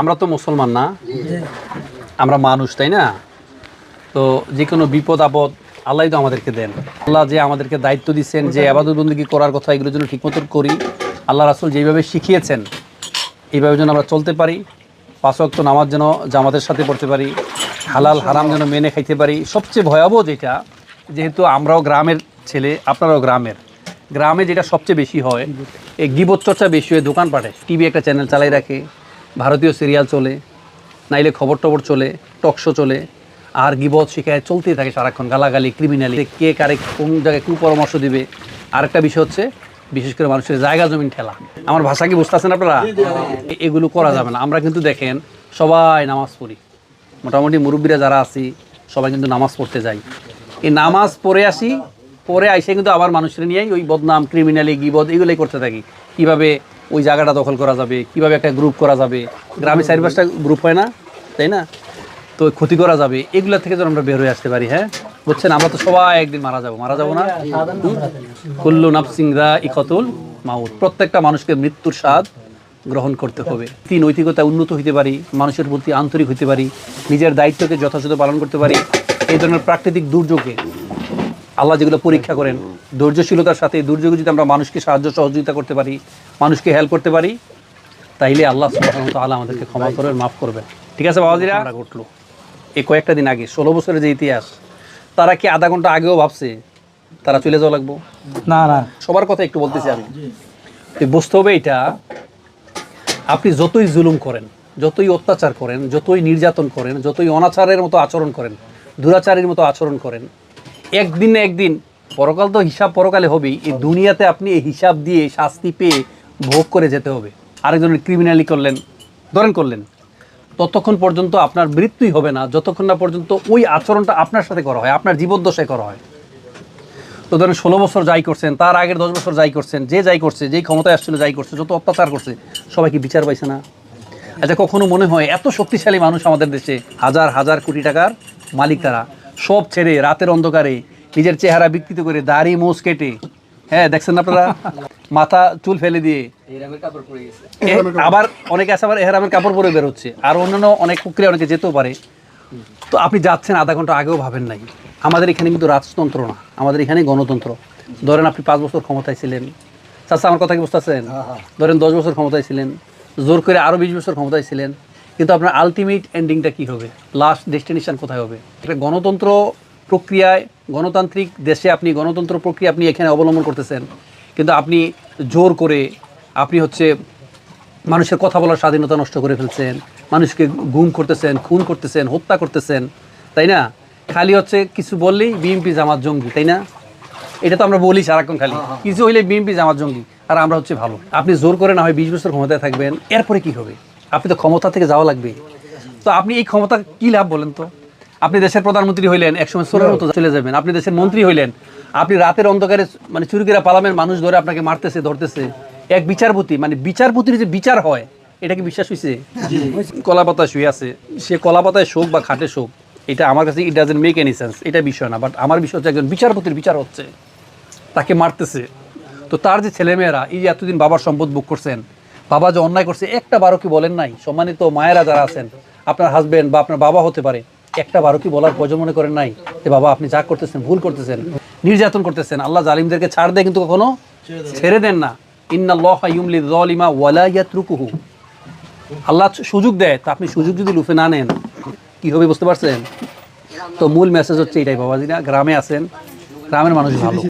আমরা তো মুসলমান না। আমরা মানুষ, তাই না? তো যে কোনো বিপদ, আপদ, আল্লাহ তো আমাদেরকে দেন। আল্লাহ যে আমাদেরকে দায়িত্ব দিচ্ছেন, যে আবাদত বন্দী করার কথা, এগুলোর জন্য ঠিকমতো করি। আল্লাহ রাসুল যেভাবে শিখিয়েছেন, এইভাবে যেন আমরা চলতে পারি। পাঁচ ওয়াক্ত নামাজ যেন জামাতের সাথে পড়তে পারি। হালাল, হারাম যেন মেনে খাইতে পারি। সবচেয়ে ভয়াবহ যেটা, যেহেতু আমরাও গ্রামের ছেলে, আপনারাও গ্রামের। গ্রামে যেটা সবচেয়ে বেশি হয়, এই গিবত চর্চা বেশি হয়, দোকানপাটে। টিভি একটা চ্যানেল চালাই রাখে। ভারতীয় সিরিয়াল চলে নাইলে খবর টবর চলে টকশো চলে আর গিবত শিখায় চলতেই থাকে সারাক্ষণ গালাগালি ক্রিমিনালি কে কারে কোন জায়গায় কুপরামর্শ দিবে। আরেকটা বিষয় হচ্ছে বিশেষ করে মানুষের জায়গা জমিন ঠেলা। আমার ভাষা কি বুঝতে পারছেন আপনারা এগুলো করা যাবে না। আমরা কিন্তু দেখেন সবাই নামাজ পড়ি। মোটামুটি মুরব্বীরা যারা আছি সবাই কিন্তু নামাজ পড়তে যাই। এই নামাজ পড়ে আসি পরে আইসে কিন্তু আবার মানুষের নিয়েই ওই বদনাম ক্রিমিনালি গিবদ এগুলোই করতে থাকি। কীভাবে ওই জায়গাটা দখল করা যাবে, কীভাবে একটা গ্রুপ করা যাবে? গ্রামে চারি পাঁচটা গ্রুপ হয় না, তাই না? তো ক্ষতি করা যাবে, এগুলা থেকে যেন আমরা বের হয়ে আসতে পারি হ্যাঁ? বুঝছেন? আমরা তো সবাই একদিন মারা যাব মারা যাব না? কুল্লু নাফসিংরা ইকতুল মাউত। প্রত্যেকটা মানুষকে মৃত্যুর স্বাদ গ্রহণ করতে হবে। তিন নৈতিকতা উন্নত হইতে পারি, মানুষের প্রতি আন্তরিক হইতে পারি, নিজের দায়িত্বকে যথাযথ পালন করতে পারি। এই ধরনের প্রাকৃতিক দুর্যোগে আল্লাহ যেগুলো পরীক্ষা করেন ধৈর্যশীলতার সাথে দুর্যোগে যদি আমরা মানুষকে সাহায্য সহযোগিতা করতে পারি মানুষকে হেল্প করতে পারি তাইলে আল্লাহ সুবহানাহু ওয়া তাআলা আমাদেরকে ক্ষমা করবেন মাফ করবেন। ঠিক আছে বাবাজিরা? ঘটলো। এই কয়েকটা দিন আগে ষোলো বছরের যে ইতিহাস তারা কি আধা ঘণ্টা আগেও ভাবছে তারা চলে যাওয়া লাগবো? না না। সবার কথা একটু বলতেছি আমি। তো বুঝতে হবে এটা আপনি যতই জুলুম করেন যতই অত্যাচার করেন যতই নির্যাতন করেন যতই অনাচারের মতো আচরণ করেন দুরাচারের মতো আচরণ করেন একদিন না একদিন, পরকাল তো হিসাব পরকালে হবেই, এই দুনিয়াতে আপনি এই হিসাব দিয়ে শাস্তি পেয়ে ভোগ করে যেতে হবে। আরেকজনের ক্রিমিনালি করলেন, ধরেন করলেন, ততক্ষণ পর্যন্ত আপনার মৃত্যুই হবে না, যতক্ষণ না পর্যন্ত ওই আচরণটা আপনার সাথে করা হয়, আপনার জীবদ্দশায় করা হয়। তো ধরেন ষোলো বছর যাই করছেন, তার আগের দশ বছর যাই করছেন, যে যাই করছে, যেই ক্ষমতায় আসছিল যাই করছে, যত অত্যাচার করছে, সবাই কি বিচার পাইছে না? আচ্ছা কখনো মনে হয় এত শক্তিশালী মানুষ আমাদের দেশে, হাজার হাজার কোটি টাকার মালিক তারা সব ছেড়ে রাতের অন্ধকারে নিজের চেহারা বিকৃত করে দাড়ি মোষ কেটে হ্যাঁ দেখছেন আপনারা? মাথা চুল ফেলে দিয়ে। আবার অনেকে আছে আবার এহারামের কাপড় পরে বের হচ্ছে আর অন্যান্য অনেক প্রক্রিয়া অনেকে যেতেও পারে। তো আপনি যাচ্ছেন আধা ঘণ্টা আগেও ভাবেন নাই। আমাদের এখানে কিন্তু রাজতন্ত্র না। আমাদের এখানে গণতন্ত্র। ধরেন আপনি পাঁচ বছর ক্ষমতায় ছিলেন। চাচা আমার কথা কি বুঝতেছেন? ধরেন দশ বছর ক্ষমতায় ছিলেন। জোর করে আরও বিশ বছর ক্ষমতায় ছিলেন। কিন্তু আপনার আলটিমেট এন্ডিংটা কি হবে? লাস্ট ডেস্টিনেশন কোথায় হবে? একটা গণতন্ত্র প্রক্রিয়ায় গণতান্ত্রিক দেশে আপনি গণতন্ত্র প্রক্রিয়া আপনি এখানে অবলম্বন করতেছেন কিন্তু আপনি জোর করে আপনি হচ্ছে মানুষের কথা বলার স্বাধীনতা নষ্ট করে ফেলছেন মানুষকে গুম করতেছেন খুন করতেছেন হত্যা করতেছেন তাই না? খালি হচ্ছে কিছু বললেই বিএমপি জামাত জঙ্গি তাই না? এটা তো আমরা বলি সারাক্ষণ খালি। কিছু হইলে বিএমপি জামাত জঙ্গি আর আমরা হচ্ছে ভালো। আপনি জোর করে না হয় বিশ বছর ক্ষমতায় থাকবেন এরপরে কি হবে? আপনি তো ক্ষমতা থেকে যাওয়া লাগবে। তো আপনি এই ক্ষমতা কি লাভ বলেন তো? আপনি দেশের প্রধানমন্ত্রী হইলেন একসময় সোরের মতো চলে যাবেন। আপনি দেশের মন্ত্রী হইলেন আপনি রাতের অন্ধকারে মানে চুরিকেরা পালামের মানুষ ধরে আপনাকে মারতেছে ধরতেছে। এক বিচারপতি মানে বিচারপতির যে বিচার হয় এটা কি বিশ্বাস হয়েছে কলা পাতায় শুয়ে আছে। সে কলা পাতায় শোক বা খাটে শোক এটা আমার কাছে it doesn't make any sense এটা বিষয় না। বাট আমার বিষয় হচ্ছে একজন বিচারপতির বিচার হচ্ছে। তাকে মারতেছে। তো তার যে ছেলেমেয়েরা এই যে এতদিন বাবার সম্পদ বুক করছেন বাবা যে অন্যায় করছে, একটা বারো কি বলেন নাই? সম্মানিত মায়েরা যারা আছেন, আপনার হাজবেন্ড বা আপনার বাবা হতে পারে, একটা বারো কি বলার প্রয়োজন মনে করেন নাই? যে বাবা, আপনি যা করতেছেন, ভুল করতেছেন, নির্যাতন করতেছেন, আল্লাহ জালিমদেরকে ছাড় দেয় কিন্তু কখনো ছেড়ে দেন না। ইন্নাল্লাহ ইউমলি যালিমা ওয়ালা আল্লাহ সুযোগ দেয়, তা আপনি সুযোগ যদি লুফে না নেন, কি হবে বুঝতে পারছেন? তো মূল মেসেজ হচ্ছে এটাই বাবাজিরা গ্রামে আছেন, গ্রামের মানুষ ভালো।